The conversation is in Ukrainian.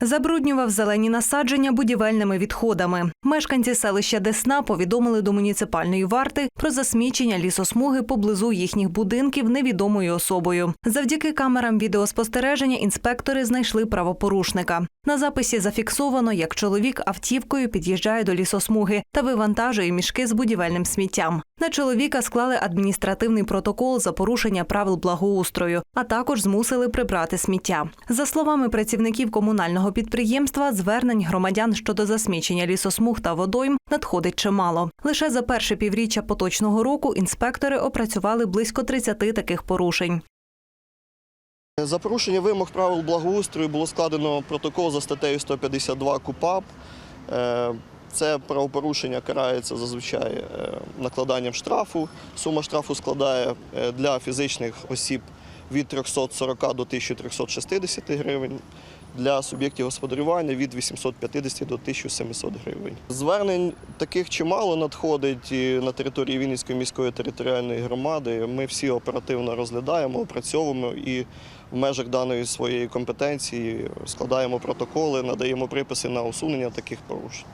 Забруднював зелені насадження будівельними відходами. Мешканці селища Десна повідомили до муніципальної варти про засмічення лісосмуги поблизу їхніх будинків невідомою особою. Завдяки камерам відеоспостереження інспектори знайшли правопорушника. На записі зафіксовано, як чоловік автівкою під'їжджає до лісосмуги та вивантажує мішки з будівельним сміттям. На чоловіка склали адміністративний протокол за порушення правил благоустрою, а також змусили прибрати сміття. За словами працівників комунального підприємства, звернень громадян щодо засмічення лісосмуг та водойм надходить чимало. Лише за перше півріччя поточного року інспектори опрацювали близько 30 таких порушень. За порушення вимог правил благоустрою було складено протокол за статтею 152 КУПАП. Це правопорушення карається зазвичай е, накладанням штрафу. Сума штрафу складає е, для фізичних осіб від 340 до 1360 гривень, для суб'єктів господарювання від 850 до 1700 гривень. Звернень таких чимало надходить на території Вінницької міської територіальної громади. Ми всі оперативно розглядаємо, опрацьовуємо і в межах даної своєї компетенції складаємо протоколи, надаємо приписи на усунення таких порушень.